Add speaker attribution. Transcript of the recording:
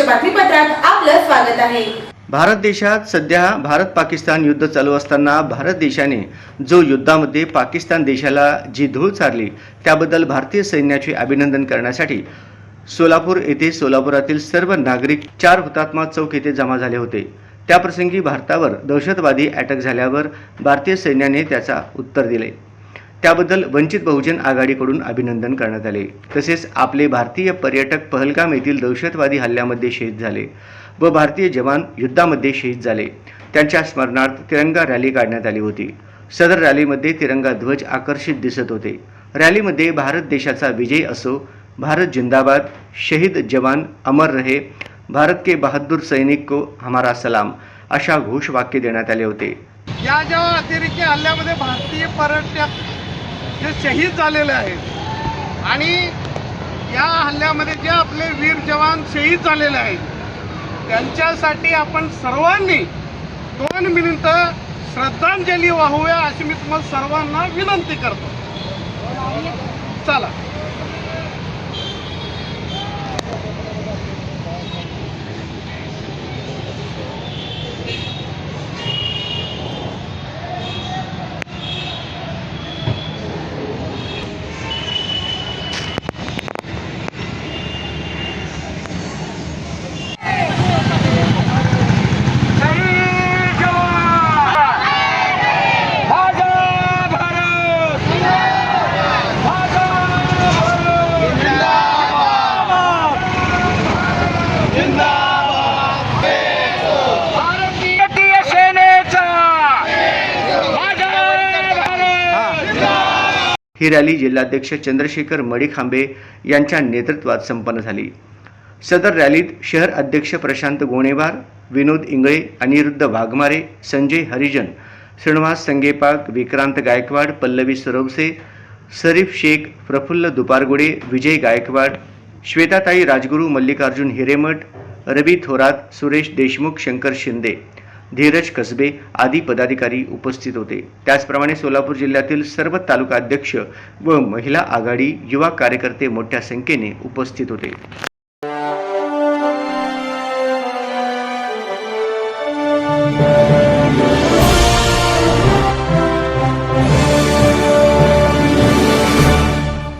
Speaker 1: वर्तमानपत्रात आपलं स्वागत आहे.
Speaker 2: भारत देशात सध्या भारत पाकिस्तान युद्ध चालू असताना भारत देशाने जो युद्धामध्ये पाकिस्तान देशाला जी धूळ चारली त्याबद्दल भारतीय सैन्याचे अभिनंदन करण्यासाठी सोलापूर येथे सोलापुरातील सर्व नागरिक चार हुतात्मा चौक येथे जमा झाले होते. त्याप्रसंगी भारतावर दहशतवादी अटक झाल्यावर भारतीय सैन्याने त्याचा उत्तर दिले. त्याबद्दल वंचित बहुजन आघाडीकडून अभिनंदन करण्यात आले. तसेच आपले भारतीय पर्यटक पहलगाम येथील दहशतवादी हल्ल्यामध्ये शहीद झाले व भारतीय जवान युद्धामध्ये शहीद झाले. त्यांच्या स्मरणार्थ तिरंगा रॅली काढण्यात आली होती. सदर रॅलीमध्ये तिरंगा ध्वज आकर्षित दिसत होते. रॅलीमध्ये भारत देशाचा विजय असो भारत जिंदाबाद शहीद जवान अमर रहे भारत के बहादूर सैनिक को हमारा सलाम अशा घोषवाक्य देण्यात आले होते.
Speaker 3: या ज्या अतिरेकी हल्ल्यामध्ये भारतीय पर्यटक जे शहीद झालेले आहेत. आणि या हल्ल्यामध्ये जे आपले वीर जवान शहीद झालेले आहेत त्यांच्यासाठी आपण सर्वांनी दोन मिनिटं श्रद्धांजली वाहूया अशी मी तुम्हाला सर्वांना विनंती करतो. चला.
Speaker 2: ही रॅली जिल्हाध्यक्ष चंद्रशेखर मडीखांबे यांच्या नेतृत्वात संपन्न झाली. सदर रॅलीत शहर अध्यक्ष प्रशांत गोणेवार विनोद इंगळे अनिरुद्ध वाघमारे संजय हरिजन श्रीनिवास संगेपाक विक्रांत गायकवाड पल्लवी सरोवसे सरीफ शेख प्रफुल्ल दुपारगुडे विजय गायकवाड श्वेताताई राजगुरू मल्लिकार्जुन हिरेमठ रवी थोरात सुरेश देशमुख शंकर शिंदे धीरज कसबे आदी पदाधिकारी उपस्थित होते. त्याचप्रमाणे सोलापूर जिल्ह्यातील सर्व तालुका अध्यक्ष व महिला आघाडी युवा कार्यकर्ते मोठ्या संख्येने उपस्थित होते.